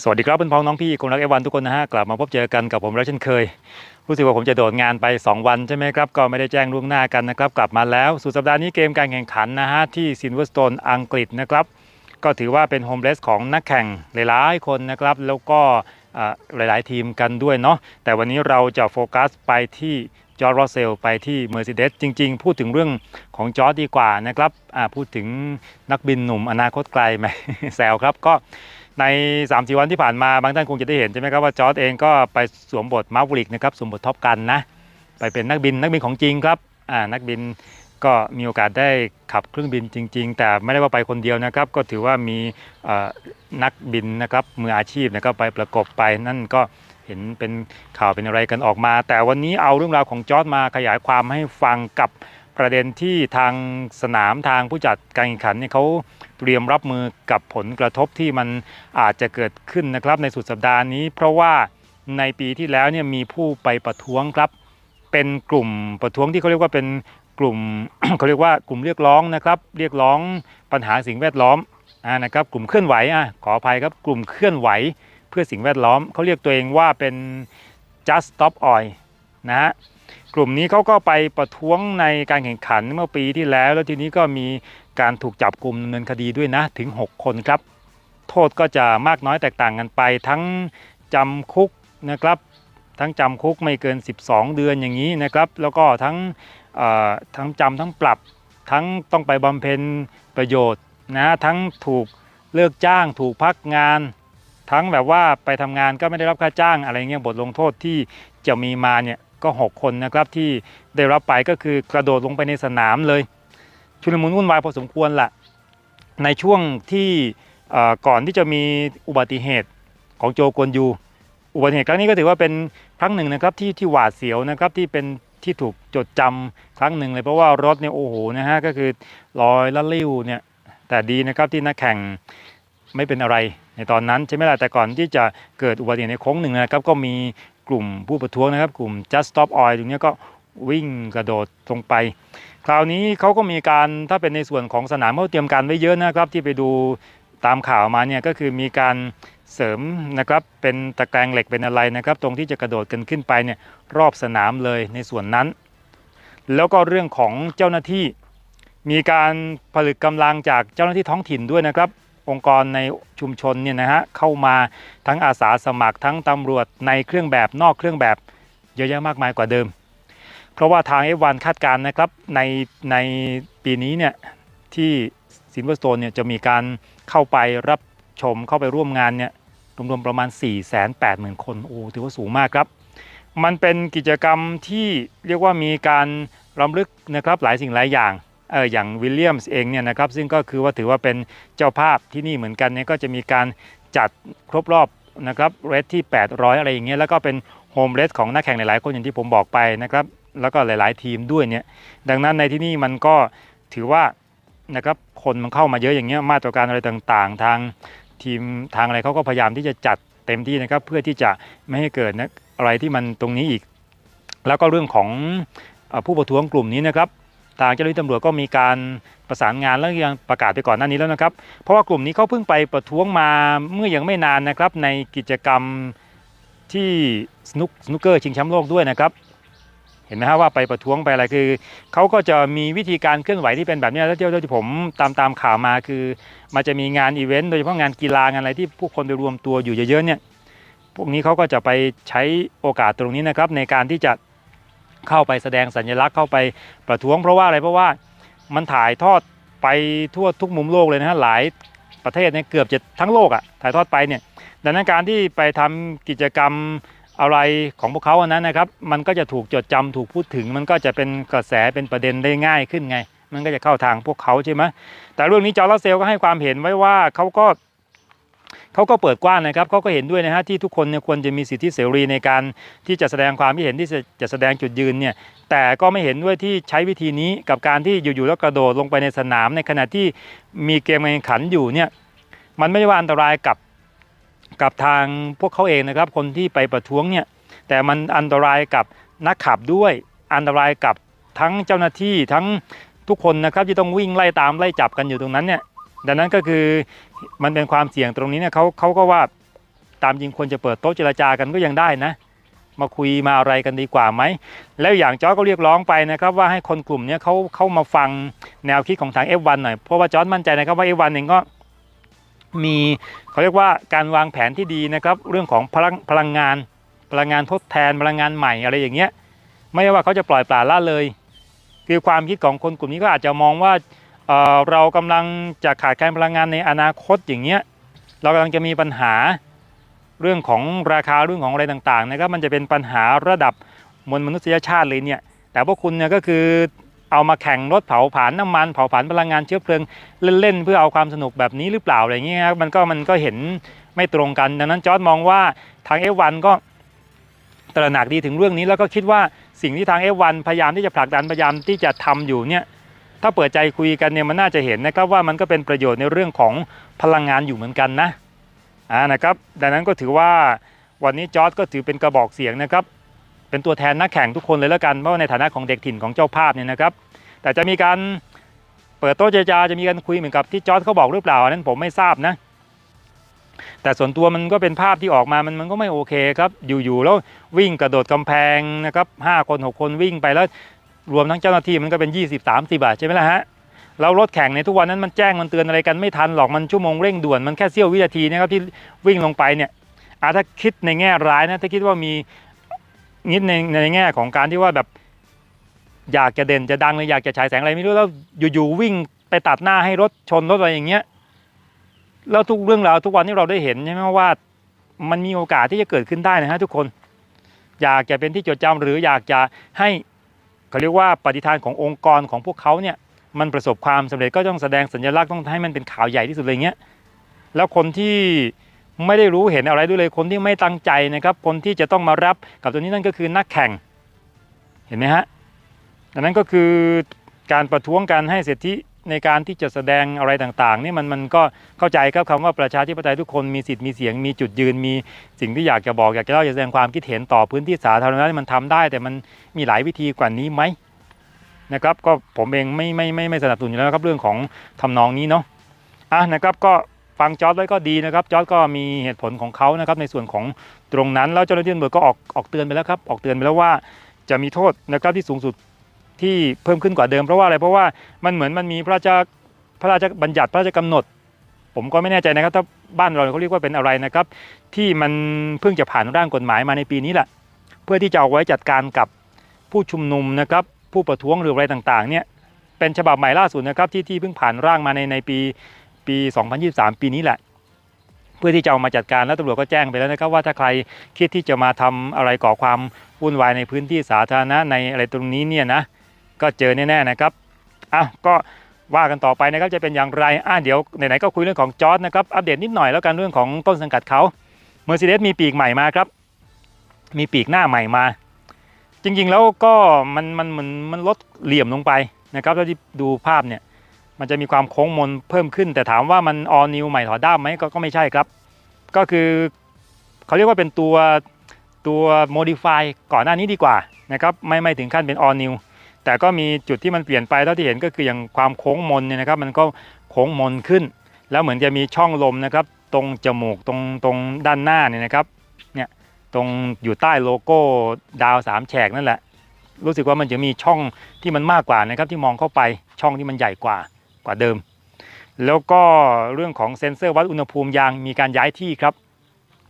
สวัสดีครับเพื่อนพ้องน้องพี่คนรักเอวันทุกคนนะฮะกลับมาพบเจอกันกับผมแล้วเช่นเคย รู้สึกว่าผมจะโดดงานไป 2 วันใช่ไหมครับ ก็ไม่ได้แจ้งล่วงหน้ากันนะครับ กลับมาแล้วสุดสัปดาห์นี้เกมการแข่งขันนะฮะที่ซินเวอร์สโตนอังกฤษนะครับก็ถือว่าเป็นโฮมเลสของนักแข่งหลายๆคนนะครับ แล้วก็อ่าหลายๆทีมกันด้วยเนาะแต่วันนี้เราจะโฟกัสไปที่จอร์จรอเซลไปที่ Mercedes จริง ๆ พูดถึงเรื่องของจอร์จดีกว่านะครับพูดถึงนักบินหนุ่มอนาคตไกลไหมแซวครับก็ ใน3าสี่วันที่ผ่านมาบางท่านคงจะได้เห็นใช่ไหมครับว่าจอร์ดเองก็ไปสวมบทมาร์วิกนะครับสวมบทท็อปกันนะไปเป็นนักบินนักบินของจริงครับอ่านักบินก็มีโอกาสได้ขับเครื่องบินจริง ๆ แต่ไม่ได้ว่าไปคนเดียวนะครับ ก็ถือว่ามีนักบินนะครับมืออาชีพนะครับไปประกบไปนั่นก็เห็นเป็นข่าวเป็นอะไรกันออกมา แต่วันนี้เอาเรื่องราวของจอร์ดมาขยายความให้ฟังกับ ประเด็นที่ทางสนามทางผู้จัดการแข่งขันเนี่ยเขาเตรียมรับมือกับผลกระทบที่มันอาจจะเกิดขึ้นนะครับในสุดสัปดาห์นี้ เพราะว่าในปีที่แล้วเนี่ยมีผู้ไปประท้วงครับ เป็นกลุ่มประท้วงที่เขาเรียกว่าเป็นกลุ่มเขาเรียกว่ากลุ่มเรียกร้องนะครับ เรียกร้องปัญหาสิ่งแวดล้อมอ่านะครับกลุ่มเคลื่อนไหวอะขออภัยครับกลุ่มเคลื่อนไหวเพื่อสิ่งแวดล้อมเขาเรียกตัวเองว่าเป็น just stop oil นะฮะ กลุ่มนี้เขาก็ไปประท้วงในการแข่งขันเมื่อปีที่แล้ว แล้วทีนี้ก็มีการถูกจับกลุ่มดำเนินคดีด้วยนะถึง 6 คนครับ โทษก็จะมากน้อยแตกต่างกันไป ทั้งจำคุกนะครับ ทั้งจำคุกไม่เกิน 12 เดือนอย่างนี้นะครับ แล้วก็ทั้งทั้งจำทั้งปรับ ทั้งต้องไปบำเพ็ญประโยชน์นะทั้งถูกเลิกจ้างถูกพักงาน ทั้งแบบว่าไปทำงานก็ไม่ได้รับค่าจ้างอะไรเงี้ยบทลงโทษที่จะมีมาเนี่ย ก็ 6 คนนะครับที่ได้รับไปก็คือกระโดดลงไปในสนามเลย ชุลมุนวุ่นวายพอสมควรละในช่วงที่ก่อนที่จะมีอุบัติเหตุของโจกวนยู อุบัติเหตุครั้งนี้ก็ถือว่าเป็นครั้งหนึ่งนะครับที่ที่หวาดเสียวนะครับที่เป็นที่ถูกจดจำครั้งหนึ่งเลยเพราะว่ารถเนี่ยโอ้โหนะฮะก็คือลอยละลิ้วเนี่ยแต่ดีนะครับที่นักแข่งไม่เป็นอะไรในตอนนั้นใช่ไหมล่ะแต่ก่อนที่จะเกิดอุบัติเหตุในโค้งหนึ่งนะครับก็มี ลุ่มผู้ประท้วงนะครับ กลุ่ม just stop oil ตรงนี้ก็วิ่งกระโดดตรงไป คราวนี้เขาก็มีการถ้าเป็นในส่วนของสนามเขาเตรียมการไว้เยอะนะครับ ที่ไปดูตามข่าวมาเนี่ยก็คือมีการเสริมนะครับเป็นตะแกรงเหล็กเป็นอะไรนะครับ ตรงที่จะกระโดดกันขึ้นไปเนี่ยรอบสนามเลยในส่วนนั้น แล้วก็เรื่องของเจ้าหน้าที่ มีการผลึกกำลังจากเจ้าหน้าที่ท้องถิ่นด้วยนะครับ องค์กรในชุมชนเนี่ยนะฮะเข้ามาทั้งอาสาสมัครทั้งตำรวจในเครื่องแบบนอกเครื่องแบบเยอะแยะมากมายกว่าเดิม เพราะว่าทาง F1 คาดการณ์นะครับในในปีนี้เนี่ยที่ซินเวอร์สโตนเนี่ยจะมีการเข้าไปรับชมเข้าไปร่วมงานเนี่ยรวมๆประมาณ 4 8 0 0 0 0 คนโอ้ถือว่าสูงมากครับ มันเป็นกิจกรรมที่เรียกว่ามีการรำลึกนะครับหลายสิ่งหลายอย่าง เอออย่างวิลเลียมส์เองเนี่ยนะครับซึ่งก็คือว่าถือว่าเป็นเจ้าภาพที่นี่เหมือนกันเนี่ยก็จะมีการจัดครบรอบนะครับเรทที่ 800 อะไรอย่างเงี้ยแล้วก็เป็นโฮมเรสของนักแข่งหลายๆคนอย่างที่ผมบอกไปนะครับแล้วก็หลาย ๆ ทีมด้วยเนี่ยดังนั้นในที่นี่มันก็ถือว่านะครับคนมันเข้ามาเยอะอย่างเงี้ยมาตรการอะไรต่างๆ ทางทีมทางอะไรเขาก็พยายามที่จะจัดเต็มที่นะครับเพื่อที่จะไม่ให้เกิดนะอะไรที่มันตรงนี้อีก แล้วก็เรื่องของผู้ประท้วงกลุ่มนี้นะครับ ทางเจ้าหน้าที่ตำรวจก็มีการประสานงานแล้วยังประกาศไปก่อนหน้านี้แล้วนะครับ เพราะว่ากลุ่มนี้เขาเพิ่งไปประท้วงมาเมื่อยังไม่นานนะครับ ในกิจกรรมที่สนุกสนุกเกอร์ชิงแชมป์โลกด้วยนะครับ เห็นไหมฮะว่าไปประท้วงไปอะไรคือเขาก็จะมีวิธีการเคลื่อนไหวที่เป็นแบบนี้แล้วเที่ยวที่ผมตามตามข่าวมาคือ มันจะมีงานอีเวนต์โดยเฉพาะงานกีฬางานอะไรที่ผู้คนไปรวมตัวอยู่เยอะๆเนี่ยพวกนี้เขาก็จะไปใช้โอกาสตรงนี้นะครับในการที่จะ เข้าไปแสดงสัญลักษณ์เข้าไปประท้วง เพราะว่าอะไรเพราะว่ามันถ่ายทอดไปทั่วทุกมุมโลกเลยนะฮะหลายประเทศเนี่ยเกือบจะทั้งโลกอะ่ะถ่ายทอดไปเนี่ยดังนั้นการที่ไปทำกิจกรรมอะไรของพวกเขาอันนั้นนะครับ มันก็จะถูกจดจำถูกพูดถึง มันก็จะเป็นกระแสเป็นประเด็นได้ง่ายขึ้นไง มันก็จะเข้าทางพวกเขาใช่ไหมแต่เรื่องนี้จอร์ลาเซลก็ให้ความเห็นไว้ว่าเขาก็ เขาก็เปิดกว้างนะครับเขาก็เห็นด้วยนะฮะที่ทุกคนเนี่ยควรจะมีสิทธิเสรีในการที่จะแสดงความคิดเห็นที่จะแสดงจุดยืนเนี่ยแต่ก็ไม่เห็นด้วยที่ใช้วิธีนี้กับการที่อยู่ๆแล้วกระโดดลงไปในสนาม ในขณะที่มีเกมแข่งขันอยู่เนี่ยมันไม่ได้ว่าอันตรายกับกับทางพวกเขาเองนะครับ คนที่ไปประท้วงเนี่ยแต่มันอันตรายกับนักขับด้วยอันตรายกับทั้งเจ้าหน้าที่ทั้งทุกคนนะครับที่ต้องวิ่งไล่ตามไล่จับกันอยู่ตรงนั้นเนี่ย ดังนั้นก็คือมันเป็นความเสี่ยงตรงนี้เนี่ยเขาเขาก็ว่าตามจริงควรจะเปิดโต๊ะเจรจากันก็ยังได้นะ มาคุยมาอะไรกันดีกว่าไหม แล้วอย่างจอร์ก็เรียกร้องไปนะครับว่าให้คนกลุ่มนี้เขาเข้ามาฟังแนวคิดของทาง F1 หน่อย เพราะว่าจอร์มั่นใจนะครับว่า F1 เองก็มีเขาเรียกว่าการวางแผนที่ดีนะครับ เรื่องของพลังพลังงาน พลังงานทดแทนพลังงานใหม่อะไรอย่างเงี้ยไม่ว่าเขาจะปล่อยปละละเลย คือความคิดของคนกลุ่มนี้ก็อาจจะมองว่า เรากำลังจะขาดแคลนพลังงานในอนาคตอย่างเงี้ยเรากำลังจะมีปัญหาเรื่องของราคาเรื่องของอะไรต่างๆนะครับมันจะเป็นปัญหาระดับมวลมนุษยชาติเลยเนี่ยแต่พวกคุณเนี่ยก็คือเอามาแข่งรถเผาผลาญน้ำมันเผาผลาญพลังงานเชื้อเพลิงเล่นๆ เพื่อเอาความสนุกแบบนี้หรือเปล่าอะไรเงี้ยครับมันก็มันก็เห็นไม่ตรงกัน ดังนั้นจอร์ดมองว่าทาง F1 ก็ตระหนักดีถึงเรื่องนี้แล้วก็คิดว่าสิ่งที่ทาง F1 พยายามที่จะผลักดันพยายามที่จะทำอยู่เนี่ย ถ้าเปิดใจคุยกันเนี่ยมันน่าจะเห็นนะครับว่ามันก็เป็นประโยชน์ในเรื่องของพลังงานอยู่เหมือนกันนะอ่านะครับดังนั้นก็ถือว่าวันนี้จอร์ดก็ถือเป็นกระบอกเสียงนะครับเป็นตัวแทนนักแข่งทุกคนเลยแล้วกันเพราะในฐานะของเด็กถิ่นของเจ้าภาพเนี่ยนะครับ แต่จะมีการเปิดโต๊ะเจรจาจะมีการคุยเหมือนกับที่จอร์ดเขาบอกหรือเปล่าอันนั้นผมไม่ทราบนะแต่ส่วนตัวมันก็เป็นภาพที่ออกมามันมันก็ไม่โอเคครับ อยู่ๆแล้ววิ่งกระโดดกำแพงนะครับห้าคนหกคนวิ่งไปแล้ว รวมทั้งเจ้าหน้าที่มันก็เป็น 20 30บาทใช่ไหมล่ะฮะแล้วรถแข่งในทุกวันนั้นมันแจ้งมันเตือนอะไรกันไม่ทันหรอกมันชั่วโมงเร่งด่วนมันแค่เสี้ยววินาทีนะครับที่วิ่งลงไปเนี่ยอาถ้าคิดในแง่ร้ายนะถ้าคิดว่ามีนิดในในแง่ของการที่ว่าแบบอยากจะเด่นจะดังเลยอยากจะฉายแสงอะไรไม่รู้แล้วอยู่ๆวิ่งไปตัดหน้าให้รถชนรถอะไรอย่างเงี้ยแล้วทุกเรื่องราวทุกวันที่เราได้เห็นใช่ไหมว่ามันมีโอกาสที่จะเกิดขึ้นได้นะฮะทุกคน อยากจะเป็นที่จดจำหรืออยากจะให้ เขาเรียกว่าปฏิทานขององค์กรของพวกเขาเนี่ยมันประสบความสำเร็จก็ต้องแสดงสัญลักษณ์ต้องให้มันเป็นข่าวใหญ่ที่สุดเลยเงี้ยแล้วคนที่ไม่ได้รู้เห็นอะไรด้วยเลยคนที่ไม่ตั้งใจนะครับ คนที่จะต้องมารับกับตัวนี้นั่นก็คือนักแข่งเห็นไหมฮะดังนั้นก็คือการประท้วงการให้สิทธิ ในการที่จะแสดงอะไรต่างๆนี่มันมันก็เข้าใจครับคำว่าประชาธิปไตยทุกคนมีสิทธิ์มีเสียงมีจุดยืนมีสิ่งที่อยากจะบอกอยากจะเล่าอยากแสดงความคิดเห็นต่อพื้นที่สาธารณะมันทำได้ แต่มันมีหลายวิธีกว่านี้ไหมนะครับก็ผมเองไม่ไม่ไม่ไม่สนับสนุนอยู่แล้วครับเรื่องของทำนองนี้เนาะอะนะครับก็ฟังจอร์ดไว้ก็ดีนะครับจอร์ดก็มีเหตุผลของเขานะครับในส่วนของตรงนั้นแล้วเจ้าหน้าที่ตำรวจก็ออกออกเตือนไปแล้วครับออกเตือนไปแล้วว่าจะมีโทษนะครับที่สูงสุด ที่เพิ่มขึ้นกว่าเดิมเพราะว่าอะไรเพราะว่ามันเหมือนมันมีพระราชพระราชบัญญัติพระราชกำหนด ผมก็ไม่แน่ใจนะครับถ้าบ้านเราเขาเรียกว่าเป็นอะไรนะครับ ที่มันเพิ่งจะผ่านร่างกฎหมายมาในปีนี้แหละเพื่อที่จะเอาไว้จัดการกับผู้ชุมนุมนะครับผู้ประท้วงหรืออะไรต่างๆเนี่ยเป็นฉบับใหม่ล่าสุดนะครับที่ที่เพิ่งผ่านร่างมาในในปีปี 2023 ปีนี้แหละ เพื่อที่จะเอามาจัดการแล้วตำรวจก็แจ้งไปแล้วนะครับว่าถ้าใครคิดที่จะมาทำอะไรก่อความวุ่นวายในพื้นที่สาธารณะในอะไรตรงนี้เนี่ยนะ ก็เจอแน่ๆนะครับอะก็ว่ากันต่อไปนะครับจะเป็นอย่างไรอะเดี๋ยวไหนๆก็คุยเรื่องของจอร์ดนะครับอัปเดตนิดหน่อยแล้วกันเรื่องของต้นสังกัดเขา Mercedes มีปีกใหม่มาครับ มีปีกหน้าใหม่มา จริงๆแล้วก็มันมันมันมันลดเหลี่ยมลงไปนะครับถ้าที่ดูภาพเนี่ยมันจะมีความโค้งมนเพิ่มขึ้น แต่ถามว่ามันออนิวใหม่ถอดด้ามไหมก็ก็ไม่ใช่ครับ ก็คือเขาเรียกว่าเป็นตัวตัวโมดิฟายก่อนหน้านี้ดีกว่านะครับไม่ไม่ถึงขั้นเป็นออนิว แต่ก็มีจุดที่มันเปลี่ยนไปเท่าที่เห็นก็คืออย่างความโค้งมนเนี่ยนะครับ มันก็โค้งมนขึ้น แล้วเหมือนจะมีช่องลมนะครับ ตรงจมูกตรงตรงด้านหน้าเนี่ยนะครับเนี่ยตรงอยู่ใต้โลโก้ดาวสามแฉกนั่นแหละ รู้สึกว่ามันจะมีช่องที่มันมากกว่านะครับ ที่มองเข้าไปช่องที่มันใหญ่กว่ากว่าเดิม แล้วก็เรื่องของเซ็นเซอร์วัดอุณหภูมิยางมีการย้ายที่ครับ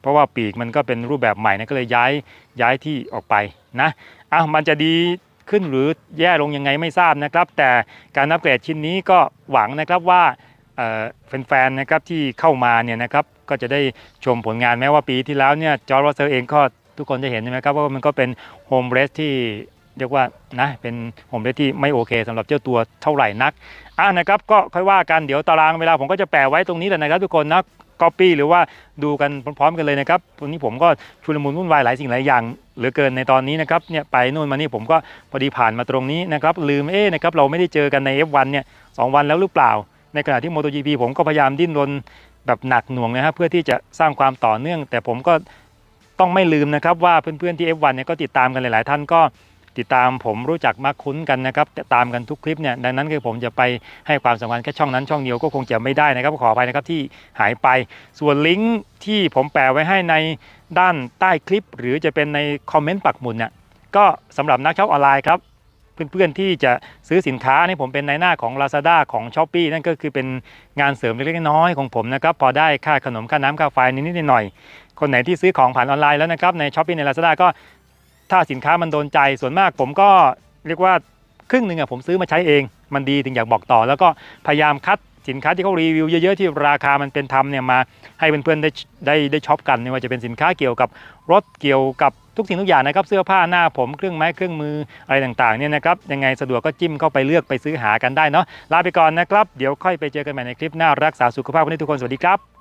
เพราะว่าปีกมันก็เป็นรูปแบบใหม่นะก็เลยย้ายย้ายที่ออกไปนะอะมันจะดี ขึ้นหรือแย่ลงยังไงไม่ทราบนะครับ แต่การอัปเกรดชิ้นนี้ก็หวังนะครับว่าแฟนๆนะครับที่เข้ามาเนี่ยนะครับก็จะได้ชมผลงานแม้ว่าปีที่แล้วเนี่ยจอร์จรัสเซลเองก็ทุกคนจะเห็นใช่ไหมครับว่ามันก็เป็นโฮมเรสที่เรียกว่านะเป็นโฮมเรสที่ไม่โอเคสำหรับเจ้าตัวเท่าไหร่นักอะนะครับก็ค่อยว่ากันเดี๋ยวตารางเวลาผมก็จะแปะไว้ตรงนี้แหละนะครับทุกคนนะ ก๊อปปี้หรือว่าดูกันพร้อมๆกันเลยนะครับวันนี้ผมก็ชุลมุนวุ่นวายหลายสิ่งหลายอย่างเหลือเกินในตอนนี้นะครับเนี่ยไปนู่นมานี่ผมก็พอดีผ่านมาตรงนี้นะครับลืมเอ๊นะครับเราไม่ได้เจอกันใน F1 เนี่ยสองวันแล้วหรือเปล่า ในขณะที่ MotoGP ผมก็พยายามดิ้นรนแบบหนักหน่วงนะครับเพื่อที่จะสร้างความต่อเนื่อง แต่ผมก็ต้องไม่ลืมนะครับว่าเพื่อนๆที่ F1 เนี่ยก็ติดตามกันหลายๆท่านก็ ติดตามผมรู้จักมักคุ้นกันนะครับตามกันทุกคลิปเนี่ยดังนั้นคือผมจะไปให้ความสำคัญแค่ช่องนั้นช่องเดียวก็คงจะไม่ได้นะครับขออภัยนะครับที่หายไป ส่วนลิงก์ที่ผมแปะไว้ให้ในด้านใต้คลิป หรือจะเป็นในคอมเมนต์ปักหมุดเนี่ยก็สำหรับนักช็อปออนไลน์ครับเพื่อนๆที่จะซื้อสินค้านี่ผมเป็นในหน้าของ Lazada ของ s h อ p e e นั่นก็คือเป็นงานเสริมเล็กๆน้อยๆของผมนะครับพอได้ค่าขนมค่าน้ำค่าไฟนิดๆหน่อยๆคนไหนที่ซื้อของผ่านออนไลน์แล้วนะครับใน s h อ p e e ใน Lazada ก็ ถ้าสินค้ามันโดนใจส่วนมากผมก็เรียกว่าครึ่งหนึ่งอะผมซื้อมาใช้เอง มันดีถึงอยากบอกต่อ แล้วก็พยายามคัดสินค้าที่เขารีวิวเยอะๆที่ราคามันเป็นธรรมเนี่ยมาให้เพื่อนๆได้ได้ได้ช็อปกันไม่ว่าจะเป็นสินค้าเกี่ยวกับรถเกี่ยวกับทุกสิ่งทุกอย่างนะครับเสื้อผ้าหน้าผมเครื่องไม้เครื่องมืออะไรต่างๆเนี่ยนะครับยังไงสะดวกก็จิ้มเข้าไปเลือกไปซื้อหากันได้เนาะลาไปก่อนนะครับ เดี๋ยวค่อยไปเจอกันใหม่ในคลิปหน้ารักษาสุขภาพวันนี้ทุกคนสวัสดีครับ